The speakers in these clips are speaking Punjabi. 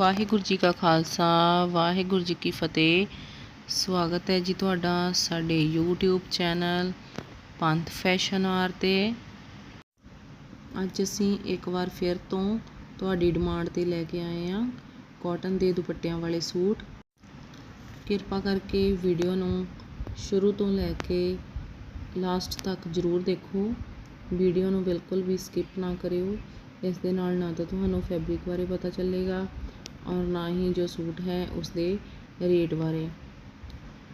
ਵਾਹਿਗੁਰੂ ਜੀ ਕਾ ਖਾਲਸਾ, ਵਾਹਿਗੁਰੂ ਜੀ ਕੀ ਫਤਿਹ। ਸਵਾਗਤ ਹੈ ਜੀ ਤੁਹਾਡਾ ਸਾਡੇ YouTube channel Panth fashion R ਤੇ। ਅੱਜ ਅਸੀਂ ਇੱਕ ਵਾਰ ਫਿਰ ਤੋਂ ਤੁਹਾਡੀ ਡਿਮਾਂਡ ਤੇ ਲੈ ਕੇ ਆਏ ਹਾਂ ਕਾਟਨ ਦੇ ਦੁਪੱਟਿਆਂ ਵਾਲੇ ਸੂਟ। ਕਿਰਪਾ ਕਰਕੇ ਵੀਡੀਓ ਨੂੰ ਸ਼ੁਰੂ ਤੋਂ ਲੈ ਕੇ ਲਾਸਟ ਤੱਕ ਜ਼ਰੂਰ ਦੇਖੋ। ਵੀਡੀਓ ਨੂੰ ਬਿਲਕੁਲ ਵੀ ਸਕਿਪ ਨਾ ਕਰਿਓ। ਇਸ ਦੇ ਨਾਲ ਨਾ ਤਾਂ ਤੁਹਾਨੂੰ ਫੈਬਰਿਕ ਬਾਰੇ ਪਤਾ ਚੱਲੇਗਾ। ਔਰ ਨਾ ਹੀ ਜੋ ਸੂਟ ਹੈ ਉਸ ਦੇ ਰੇਟ ਬਾਰੇ।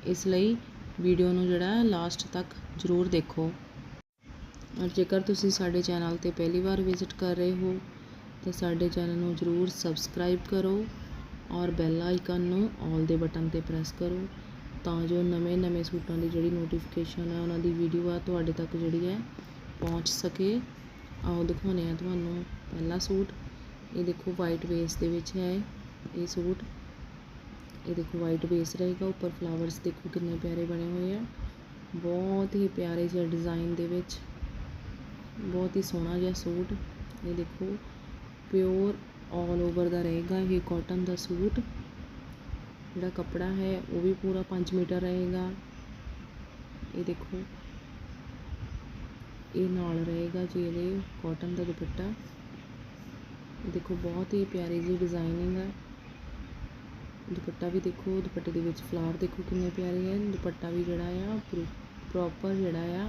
ਇਸ ਲਈ ਵੀਡੀਓ ਨੂੰ ਜਿਹੜਾ ਲਾਸਟ ਤੱਕ ਜ਼ਰੂਰ ਦੇਖੋ। ਔਰ ਜੇਕਰ ਤੁਸੀਂ ਸਾਡੇ ਚੈਨਲ ਤੇ ਪਹਿਲੀ ਵਾਰ ਵਿਜ਼ਿਟ ਕਰ ਰਹੇ ਹੋ, ਤਾਂ ਸਾਡੇ ਚੈਨਲ ਨੂੰ ਜ਼ਰੂਰ ਸਬਸਕ੍ਰਾਈਬ ਕਰੋ ਔਰ ਬੈਲ ਆਈਕਨ ਨੂੰ ਆਲ ਦੇ ਬਟਨ ਤੇ ਪ੍ਰੈਸ ਕਰੋ ਤਾਂ ਜੋ ਨਵੇਂ-ਨਵੇਂ ਸੂਟਾਂ ਦੀ ਜਿਹੜੀ ਨੋਟੀਫਿਕੇਸ਼ਨ ਹੈ, ਉਹਨਾਂ ਦੀ ਵੀਡੀਓ ਆ ਤੁਹਾਡੇ ਤੱਕ ਜਿਹੜੀ ਹੈ ਪਹੁੰਚ ਸਕੇ। ਆਓ ਦਿਖਾਉਂਦੇ ਆ ਤੁਹਾਨੂੰ ਪਹਿਲਾ ਸੂਟ। ਇਹ ਦੇਖੋ ਵਾਈਟ ਵੇਸ ਦੇ ਵਿੱਚ ਹੈ। ਇਹ ਸੂਟ। ਇਹ ਦੇਖੋ ਵਾਈਟ ਬੇਸ ਰਹੇਗਾ, ਉੱਪਰ ਫਲਾਵਰਸ ਦੇਖੋ ਕਿੰਨੇ ਪਿਆਰੇ ਬਣੇ ਹੋਏ ਆ। ਬਹੁਤ ਹੀ ਪਿਆਰੇ ਜਿਹੇ ਡਿਜ਼ਾਈਨ ਦੇ ਵਿੱਚ। ਬਹੁਤ ਹੀ ਸੋਹਣਾ ਜਿਹਾ ਸੂਟ। ਇਹ ਦੇਖੋ ਪਿਓਰ ਆਲ ਓਵਰ ਦਾ ਰਹੇਗਾ ਇਹ ਕਾਟਨ ਦਾ ਸੂਟ। ਜਿਹੜਾ ਕੱਪੜਾ ਹੈ, ਉਹ ਵੀ ਪੂਰਾ 5 ਮੀਟਰ ਰਹੇਗਾ। ਇਹ ਦੇਖੋ, ਇਹ ਨਾਲ ਰਹੇਗਾ ਜੀ ਇਹਦੇ ਕਾਟਨ ਦਾ ਦੁਪੱਟਾ। ਇਹ ਦੇਖੋ, ਬਹੁਤ ਹੀ ਪਿਆਰੀ ਜੀ ਡਿਜ਼ਾਈਨਿੰਗ ਹੈ ਦੁਪੱਟਾ ਵੀ ਦੇਖੋ, ਦੁਪੱਟੇ ਦੇ ਵਿੱਚ ਫਲਾਰ ਦੇਖੋ ਕਿੰਨੇ ਪਿਆਰੇ ਹੈ ਦੁਪੱਟਾ ਵੀ ਜਿਹੜਾ ਆ ਪ੍ਰੋਪਰ ਜਿਹੜਾ ਆ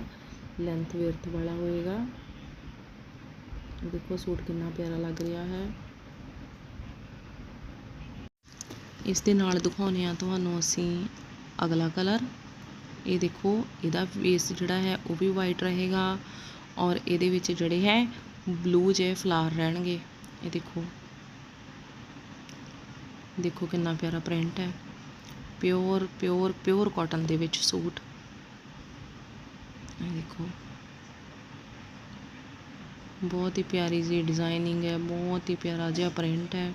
ਲੈਂਥ ਵਿਰਥ ਵਾਲਾ ਹੋਏਗਾ। ਦੇਖੋ ਸੂਟ ਕਿੰਨਾ ਪਿਆਰਾ ਲੱਗ ਰਿਹਾ ਹੈ। ਇਸ ਦੇ ਨਾਲ ਦਿਖਾਉਂਦੇ ਆ ਤੁਹਾਨੂੰ ਅਸੀਂ ਅਗਲਾ ਕਲਰ ਇਹ ਦੇਖੋ, ਇਹਦਾ ਬੇਸ ਜਿਹੜਾ ਹੈ ਉਹ ਵੀ ਵਾਈਟ ਰਹੇਗਾ ਔਰ ਇਹਦੇ ਵਿੱਚ ਜਿਹੜੇ ਹੈ ਬਲੂ ਜਿਹੇ ਫਲਾਰ ਰਹਿਣਗੇ। ਇਹ ਦੇਖੋ। ਦੇਖੋ ਕਿੰਨਾ ਪਿਆਰਾ ਪ੍ਰਿੰਟ ਹੈ। ਪਿਓਰ ਪਿਓਰ ਪਿਓਰ ਕਾਟਨ ਦੇ ਵਿੱਚ ਸੂਟ। ਇਹ ਦੇਖੋ। ਬਹੁਤ ਹੀ ਪਿਆਰੀ ਜੀ ਡਿਜ਼ਾਈਨਿੰਗ ਹੈ, ਬਹੁਤ ਹੀ ਪਿਆਰਾ ਜਿਹਾ ਪ੍ਰਿੰਟ ਹੈ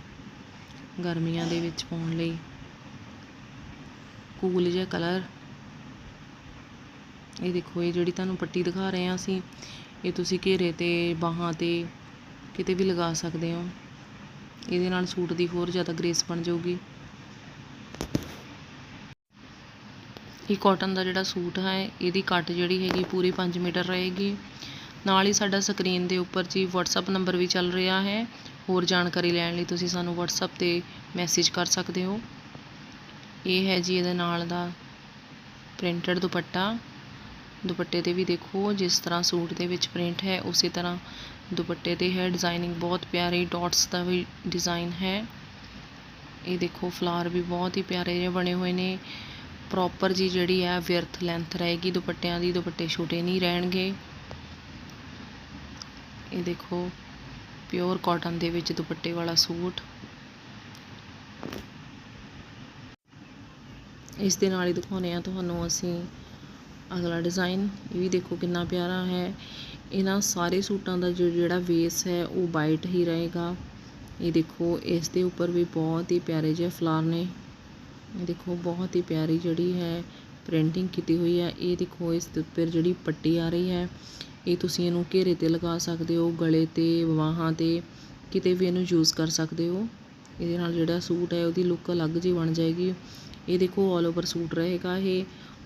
ਗਰਮੀਆਂ ਦੇ ਵਿੱਚ ਪਾਉਣ ਲਈ। ਕੂਲ ਜਿਹਾ ਕਲਰ ਇਹ ਦੇਖੋ, ਇਹ ਜਿਹੜੀ ਤੁਹਾਨੂੰ ਪੱਟੀ ਦਿਖਾ ਰਹੇ ਹਾਂ ਅਸੀਂ, ਇਹ ਤੁਸੀਂ ਘੇਰੇ ਤੇ ਬਾਹਾਂ ਤੇ ਕਿਤੇ ਵੀ ਲਗਾ ਸਕਦੇ ਹੋ। ਇਹਦੇ ਨਾਲ ਸੂਟ ਦੀ ਹੋਰ ਜ਼ਿਆਦਾ ਗ੍ਰੇਸ ਬਣ ਜਾਊਗੀ। ਇਹ ਕਾਟਨ ਦਾ ਜਿਹੜਾ ਸੂਟ ਹੈ, ਇਹਦੀ ਕੱਟ ਜਿਹੜੀ ਹੈਗੀ ਪੂਰੀ 5 ਮੀਟਰ ਰਹੇਗੀ। ਨਾਲ ਹੀ ਸਾਡਾ ਸਕਰੀਨ ਦੇ ਉੱਪਰ ਜੀ WhatsApp ਨੰਬਰ ਵੀ ਚੱਲ ਰਿਹਾ ਹੈ। ਹੋਰ ਜਾਣਕਾਰੀ ਲੈਣ ਲਈ ਤੁਸੀਂ ਸਾਨੂੰ WhatsApp ਤੇ ਮੈਸੇਜ ਕਰ ਸਕਦੇ ਹੋ। ਇਹ ਹੈ ਜੀ ਇਹਦੇ ਨਾਲ ਦਾ ਪ੍ਰਿੰਟਡ ਦੁਪੱਟਾ। ਦੁਪੱਟੇ ਤੇ ਵੀ ਦੇਖੋ, ਜਿਸ ਤਰ੍ਹਾਂ ਸੂਟ ਦੇ ਵਿੱਚ ਪ੍ਰਿੰਟ ਹੈ, ਉਸੇ ਤਰ੍ਹਾਂ ਦੁਪੱਟੇ ਤੇ ਹੈ ਡਿਜ਼ਾਈਨਿੰਗ ਬਹੁਤ ਪਿਆਰੀ ਡਾਟਸ ਦਾ ਵੀ ਡਿਜ਼ਾਈਨ ਹੈ। ਇਹ ਦੇਖੋ ਫਲਾਰ ਵੀ ਬਹੁਤ ਹੀ ਪਿਆਰੇ ਜਿਹੇ ਬਣੇ ਹੋਏ ਨੇ। ਪ੍ਰੋਪਰ ਜੀ ਜਿਹੜੀ ਹੈ ਵਿਰਥ ਲੈਂਥ ਰਹੇਗੀ ਦੁਪੱਟਿਆਂ ਦੀ, ਦੁਪੱਟੇ ਛੋਟੇ ਨਹੀਂ ਰਹਿਣਗੇ। ਇਹ ਦੇਖੋ ਪਿਓਰ ਕਾਟਨ ਦੇ ਵਿੱਚ ਦੁਪੱਟੇ ਵਾਲਾ ਸੂਟ। ਇਸ ਦੇ ਨਾਲ ਹੀ ਦਿਖਾਉਂਦੇ ਆ ਤੁਹਾਨੂੰ ਅਸੀਂ ਅਗਲਾ ਡਿਜ਼ਾਈਨ ਇਹ ਵੀ ਦੇਖੋ ਕਿੰਨਾ ਪਿਆਰਾ ਹੈ। ਇਹਨਾਂ ਸਾਰੇ ਸੂਟਾਂ ਦਾ ਜੋ ਜਿਹੜਾ ਵੇਸ ਹੈ ਉਹ ਵਾਈਟ ਹੀ ਰਹੇਗਾ। ਇਹ ਦੇਖੋ, ਇਸ ਦੇ ਉੱਪਰ ਵੀ ਬਹੁਤ ਹੀ ਪਿਆਰੇ ਜਿਹੇ ਫਲਾਰ ਨੇ। ਇਹ ਦੇਖੋ, ਬਹੁਤ ਹੀ ਪਿਆਰੀ ਜਿਹੜੀ ਹੈ ਪ੍ਰਿੰਟਿੰਗ ਕੀਤੀ ਹੋਈ ਹੈ। ਇਹ ਦੇਖੋ, ਇਸ ਦੇ ਉੱਪਰ ਜਿਹੜੀ ਪੱਟੀ ਆ ਰਹੀ ਹੈ, ਇਹ ਤੁਸੀਂ ਇਹਨੂੰ ਘੇਰੇ ਤੇ ਲਗਾ ਸਕਦੇ ਹੋ, ਗਲੇ ਤੇ ਬਾਹਾਂ ਤੇ, ਕਿਤੇ ਵੀ ਇਹਨੂੰ ਯੂਜ਼ ਕਰ ਸਕਦੇ ਹੋ। ਇਹਦੇ ਨਾਲ ਜਿਹੜਾ ਸੂਟ ਹੈ, ਉਹਦੀ ਲੁੱਕ ਅਲੱਗ ਜਿਹੀ ਬਣ ਜਾਏਗੀ। ਇਹ ਦੇਖੋ ਆਲ ਓਵਰ ਸੂਟ ਰਹੇਗਾ ਇਹ।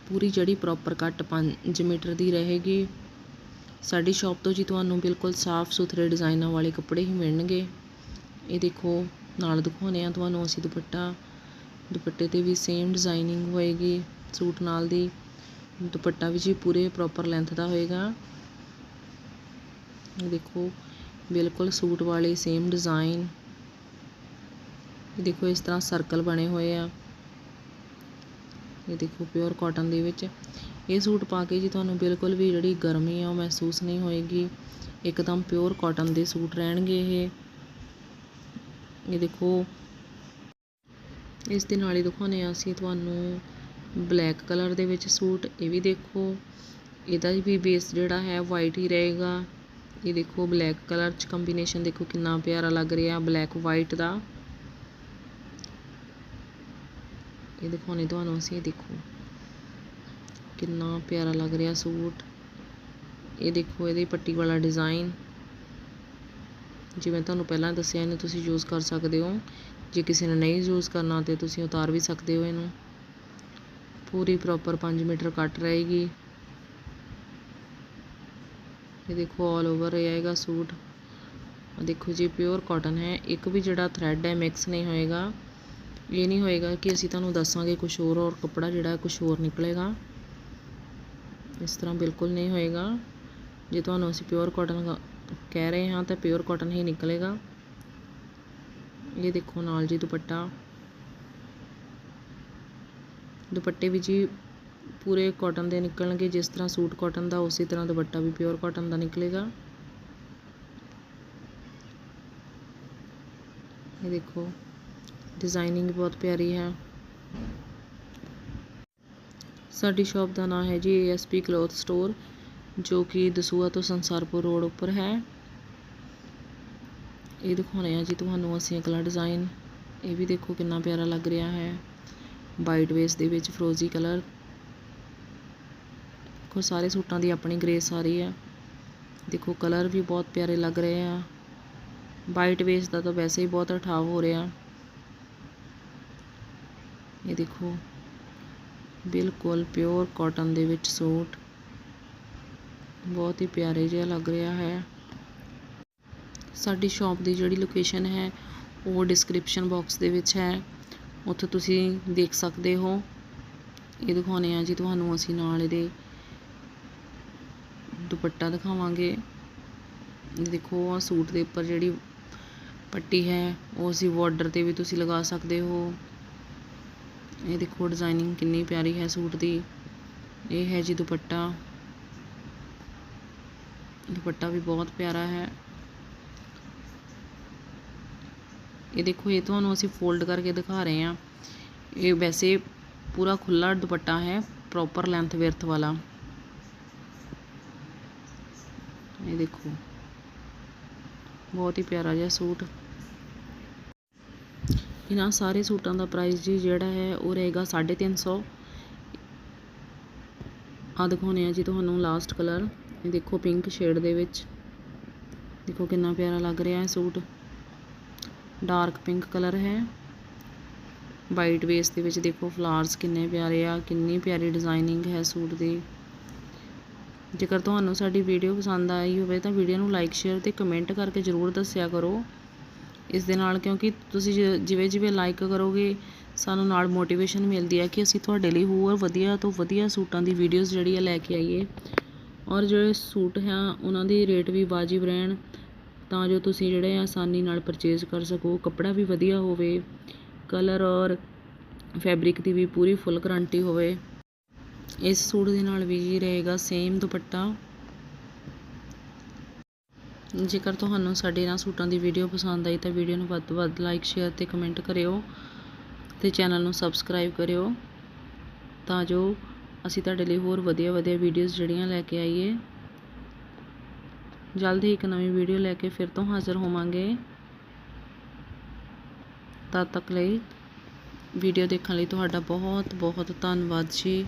ਪੂਰੀ ਜਿਹੜੀ ਪ੍ਰੋਪਰ ਕੱਟ 5 ਮੀਟਰ ਦੀ ਰਹੇਗੀ। ਸਾਡੀ ਸ਼ਾਪ ਤੋਂ ਜੀ ਤੁਹਾਨੂੰ ਬਿਲਕੁਲ ਸਾਫ਼ ਸੁਥਰੇ ਡਿਜ਼ਾਈਨਾਂ ਵਾਲੇ ਕੱਪੜੇ ਹੀ ਮਿਲਣਗੇ। ਇਹ ਦੇਖੋ, ਨਾਲ ਦਿਖਾਉਂਦੇ ਆ ਤੁਹਾਨੂੰ ਅਸੀਂ ਦੁਪੱਟਾ। ਦੁਪੱਟੇ ਤੇ ਵੀ ਸੇਮ ਡਿਜ਼ਾਈਨਿੰਗ ਹੋਏਗੀ, ਸੂਟ ਨਾਲ ਦੀ। ਦੁਪੱਟਾ ਵੀ ਜੀ ਪੂਰੇ ਪ੍ਰੋਪਰ ਲੈਂਥ ਦਾ ਹੋਏਗਾ। ਇਹ ਦੇਖੋ, ਬਿਲਕੁਲ ਸੂਟ ਵਾਲੇ ਸੇਮ ਡਿਜ਼ਾਈਨ ਦੇਖੋ, ਇਸ ਤਰ੍ਹਾਂ ਸਰਕਲ ਬਣੇ ਹੋਏ ਆ। ਇਹ ਦੇਖੋ ਪਿਓਰ ਕਾਟਨ ਦੇ ਵਿੱਚ। ਇਹ ਸੂਟ ਪਾ ਕੇ ਜੀ ਤੁਹਾਨੂੰ ਬਿਲਕੁਲ ਵੀ ਜਿਹੜੀ ਗਰਮੀ ਆ ਉਹ ਮਹਿਸੂਸ ਨਹੀਂ ਹੋਏਗੀ। ਇੱਕਦਮ ਪਿਓਰ ਕਾਟਨ ਦੇ ਸੂਟ ਰਹਿਣਗੇ ਇਹ। ਇਹ ਦੇਖੋ। ਇਸ ਦੇ ਨਾਲ ਹੀ ਦਿਖਾਉਂਦੇ ਆ ਅਸੀਂ ਤੁਹਾਨੂੰ ਬਲੈਕ ਕਲਰ ਦੇ ਵਿੱਚ ਸੂਟ। ਇਹ ਵੀ ਦੇਖੋ। ਇਹਦਾ ਵੀ ਬੇਸ ਜਿਹੜਾ ਹੈ ਵਾਈਟ ਹੀ ਰਹੇਗਾ। ਇਹ ਦੇਖੋ ਬਲੈਕ ਕਲਰ ਚ ਕੰਬੀਨੇਸ਼ਨ ਦੇਖੋ ਕਿੰਨਾ ਪਿਆਰਾ ਲੱਗ ਰਿਹਾ ਬਲੈਕ ਵਾਈਟ ਦਾ। ਇਹ ਦਿਖਾਉਣੇ ਤੁਹਾਨੂੰ ਅਸੀਂ ਦੇਖੋ। ਕਿੰਨਾ ਪਿਆਰਾ ਲੱਗ ਰਿਹਾ ਸੂਟ। ਇਹ ਦੇਖੋ, ਇਹਦੀ ਪੱਟੀ ਵਾਲਾ ਡਿਜ਼ਾਈਨ ਜਿਵੇਂ ਤੁਹਾਨੂੰ ਪਹਿਲਾਂ ਦੱਸਿਆ, ਇਹਨੂੰ ਤੁਸੀਂ ਯੂਜ਼ ਕਰ ਸਕਦੇ ਹੋ। ਜੇ ਕਿਸੇ ਨੇ ਨਹੀਂ ਯੂਜ਼ ਕਰਨਾ ਤੇ ਤੁਸੀਂ ਉਤਾਰ ਵੀ ਸਕਦੇ ਹੋ ਇਹਨੂੰ। ਪੂਰੀ ਪ੍ਰੋਪਰ 5 ਮੀਟਰ ਕੱਟ ਰਹੇਗੀ। ਇਹ ਦੇਖੋ ਆਲ ਓਵਰ ਆਏਗਾ ਸੂਟ। ਦੇਖੋ ਜੀ ਪਿਓਰ ਕਾਟਨ ਹੈ। ਇੱਕ ਵੀ ਜਿਹੜਾ ਥ੍ਰੈਡ ਹੈ ਮਿਕਸ ਨਹੀਂ ਹੋਏਗਾ। ਇਹ ਨਹੀਂ ਹੋਏਗਾ ਕਿ ਅਸੀਂ ਤੁਹਾਨੂੰ ਦੱਸਾਂਗੇ ਕੁਝ ਹੋਰ ਔਰ ਕੱਪੜਾ ਜਿਹੜਾ ਕੁਝ ਹੋਰ ਨਿਕਲੇਗਾ। ਇਸ ਤਰ੍ਹਾਂ ਬਿਲਕੁਲ ਨਹੀਂ ਹੋਏਗਾ। ਜੇ ਤੁਹਾਨੂੰ ਅਸੀਂ ਪਿਓਰ ਕਾਟਨ ਕਹਿ ਰਹੇ ਹਾਂ ਤਾਂ ਪਿਓਰ ਕਾਟਨ ਹੀ ਨਿਕਲੇਗਾ। ਇਹ ਦੇਖੋ ਨਾਲ ਜੀ ਦੁਪੱਟਾ। ਦੁਪੱਟੇ ਵੀ ਜੀ ਪੂਰੇ ਕਾਟਨ ਦੇ ਨਿਕਲਣਗੇ। ਜਿਸ ਤਰ੍ਹਾਂ ਸੂਟ ਕਾਟਨ ਦਾ, ਉਸੇ ਤਰ੍ਹਾਂ ਦੁਪੱਟਾ ਵੀ ਪਿਓਰ ਕਾਟਨ ਦਾ ਨਿਕਲੇਗਾ। ਇਹ ਦੇਖੋ। ਡਿਜ਼ਾਈਨਿੰਗ ਬਹੁਤ ਪਿਆਰੀ ਹੈ। ਸਾਡੀ ਸ਼ਾਪ ਦਾ ਨਾਮ ਹੈ ਜੀ ਏਐਸਪੀ ਕਲੋਥ ਸਟੋਰ ਜੋ ਕਿ ਦਸੂਆ ਤੋਂ ਸੰਸਾਰਪੁਰ ਰੋਡ ਉੱਪਰ ਹੈ। ਇਹ ਦਿਖਾਉਣੇ ਆ ਜੀ ਤੁਹਾਨੂੰ ਅਸੀਂ ਅਗਲਾ ਡਿਜ਼ਾਈਨ ਇਹ ਵੀ ਦੇਖੋ ਕਿੰਨਾ ਪਿਆਰਾ ਲੱਗ ਰਿਹਾ ਹੈ। ਵਾਈਟ ਵੇਸ ਦੇ ਵਿੱਚ ਫਰੋਜ਼ੀ ਕਲਰ ਦੇਖੋ ਸਾਰੇ ਸੂਟਾਂ ਦੀ ਆਪਣੀ ਗ੍ਰੇਸ ਆ ਰਹੀ ਹੈ। ਦੇਖੋ ਕਲਰ ਵੀ ਬਹੁਤ ਪਿਆਰੇ ਲੱਗ ਰਹੇ ਆ। ਵਾਈਟ ਵੇਸ ਦਾ ਤਾਂ ਵੈਸੇ ਹੀ ਬਹੁਤ ਠਾਵ ਹੋ ਰਿਹਾ। ਇਹ ਦੇਖੋ, ਬਿਲਕੁਲ ਪਿਓਰ ਕਾਟਨ ਦੇ ਵਿੱਚ ਸੂਟ। ਬਹੁਤ ਹੀ ਪਿਆਰੇ ਜਿਹਾ ਲੱਗ ਰਿਹਾ ਹੈ। ਸਾਡੀ ਸ਼ਾਪ ਦੀ ਜਿਹੜੀ ਲੋਕੇਸ਼ਨ ਹੈ, ਉਹ ਡਿਸਕ੍ਰਿਪਸ਼ਨ ਬਾਕਸ ਦੇ ਵਿੱਚ ਹੈ। ਉੱਥੇ ਤੁਸੀਂ ਦੇਖ ਸਕਦੇ ਹੋ। ਇਹ ਦਿਖਾਉਣੇ ਆ ਜੀ ਤੁਹਾਨੂੰ ਅਸੀਂ ਨਾਲ ਇਹਦੇ ਦੁਪੱਟਾ ਦਿਖਾਵਾਂਗੇ। ਇਹ ਦੇਖੋ ਆ ਸੂਟ ਦੇ ਉੱਪਰ ਜਿਹੜੀ ਪੱਟੀ ਹੈ, ਉਹ ਅਸੀਂ ਬਾਰਡਰ ਤੇ ਵੀ ਤੁਸੀਂ ਲਗਾ ਸਕਦੇ ਹੋ। ਇਹ ਦੇਖੋ ਡਿਜ਼ਾਈਨਿੰਗ ਕਿੰਨੀ ਪਿਆਰੀ ਹੈ ਸੂਟ ਦੀ। ਇਹ ਹੈ ਜੀ ਦੁਪੱਟਾ। ਦੁਪੱਟਾ ਵੀ ਬਹੁਤ ਪਿਆਰਾ ਹੈ। ਇਹ ਦੇਖੋ, ਇਹ ਤੁਹਾਨੂੰ ਅਸੀਂ ਫੋਲਡ ਕਰਕੇ ਦਿਖਾ ਰਹੇ ਹਾਂ। ਇਹ ਵੈਸੇ ਪੂਰਾ ਖੁੱਲਾ ਦੁਪੱਟਾ ਹੈ ਪ੍ਰੋਪਰ ਲੈਂਥ ਵਿਰਥ ਵਾਲਾ। ਇਹ ਦੇਖੋ, ਬਹੁਤ ਹੀ ਪਿਆਰਾ ਜਿਹਾ ਸੂਟ। ਇਹਨਾਂ ਸਾਰੇ ਸੂਟਾਂ ਦਾ ਪ੍ਰਾਈਸ ਜੀ ਜਿਹੜਾ ਹੈ ਉਹ ਰਹੇਗਾ 350 ਆ ਦਿਖਾਉਣੇ ਆ ਜੀ ਤੁਹਾਨੂੰ ਲਾਸਟ ਕਲਰ ਇਹ ਦੇਖੋ ਪਿੰਕ ਸ਼ੇਡ ਦੇ ਵਿੱਚ। ਦੇਖੋ ਕਿੰਨਾ ਪਿਆਰਾ ਲੱਗ ਰਿਹਾ ਹੈ ਸੂਟ। ਡਾਰਕ ਪਿੰਕ ਕਲਰ ਹੈ। ਵਾਈਟ ਬੇਸ ਦੇ ਵਿੱਚ ਦੇਖੋ ਫਲਾਰਸ ਕਿੰਨੇ ਪਿਆਰੇ ਆ, ਕਿੰਨੀ ਪਿਆਰੀ ਡਿਜ਼ਾਈਨਿੰਗ ਹੈ ਸੂਟ ਦੀ। ਜੇਕਰ ਤੁਹਾਨੂੰ ਸਾਡੀ ਵੀਡੀਓ ਪਸੰਦ ਆਈ ਹੋਵੇ ਤਾਂ ਵੀਡੀਓ ਨੂੰ ਲਾਈਕ ਸ਼ੇਅਰ ਤੇ ਕਮੈਂਟ ਕਰਕੇ ਜ਼ਰੂਰ ਦੱਸਿਆ ਕਰੋ। ਇਸ ਦੇ ਨਾਲ ਕਿਉਂਕਿ ਤੁਸੀਂ ਜ- ਜਿਵੇਂ ਜਿਵੇਂ ਲਾਈਕ ਕਰੋਗੇ, ਸਾਨੂੰ ਨਾਲ ਮੋਟੀਵੇਸ਼ਨ ਮਿਲਦੀ ਹੈ ਕਿ ਅਸੀਂ ਤੁਹਾਡੇ ਲਈ ਹੋਰ ਵਧੀਆ ਤੋਂ ਵਧੀਆ ਸੂਟਾਂ ਦੀ ਵੀਡੀਓਜ਼ ਜਿਹੜੀ ਆ ਲੈ ਕੇ ਆਈਏ। ਔਰ ਜਿਹੜੇ ਸੂਟ ਹੈ, ਉਹਨਾਂ ਦੇ ਰੇਟ ਵੀ ਵਾਜਿਬ ਰਹਿਣ, ਤਾਂ ਜੋ ਤੁਸੀਂ ਜਿਹੜੇ ਆਸਾਨੀ ਨਾਲ ਪਰਚੇਜ਼ ਕਰ ਸਕੋ। ਕੱਪੜਾ ਵੀ ਵਧੀਆ ਹੋਵੇ ਕਲਰ ਔਰ ਫੈਬਰਿਕ ਦੀ ਵੀ ਪੂਰੀ ਫੁੱਲ ਗਰੰਟੀ ਹੋਵੇ। ਇਸ ਸੂਟ ਦੇ ਨਾਲ ਵੀ ਜੀ ਰਹੇਗਾ ਸੇਮ ਦੁਪੱਟਾ। ਜੇਕਰ ਤੁਹਾਨੂੰ ਸਾਡੇ ਇਹਨਾਂ ਸੂਟਾਂ ਦੀ ਵੀਡੀਓ ਪਸੰਦ ਆਈ ਤਾਂ ਵੀਡੀਓ ਨੂੰ ਵੱਧ ਤੋਂ ਵੱਧ ਲਾਈਕ ਸ਼ੇਅਰ ਤੇ ਕਮੈਂਟ ਕਰਿਓ ਤੇ ਚੈਨਲ ਨੂੰ ਸਬਸਕ੍ਰਾਈਬ ਕਰਿਓ ਤਾਂ ਜੋ ਅਸੀਂ ਤੁਹਾਡੇ ਲਈ ਹੋਰ ਵਧੀਆ ਵਧੀਆ ਵੀਡੀਓਜ਼ ਜਿਹੜੀਆਂ ਲੈ ਕੇ ਆਈਏ। ਜਲਦ ਹੀ ਇੱਕ ਨਵੀਂ ਵੀਡੀਓ ਲੈ ਕੇ ਫਿਰ ਤੋਂ ਹਾਜ਼ਰ ਹੋਵਾਂਗੇ। ਤਦ ਤੱਕ ਲਈ ਵੀਡੀਓ ਦੇਖਣ ਲਈ ਤੁਹਾਡਾ ਬਹੁਤ ਬਹੁਤ ਧੰਨਵਾਦ ਜੀ।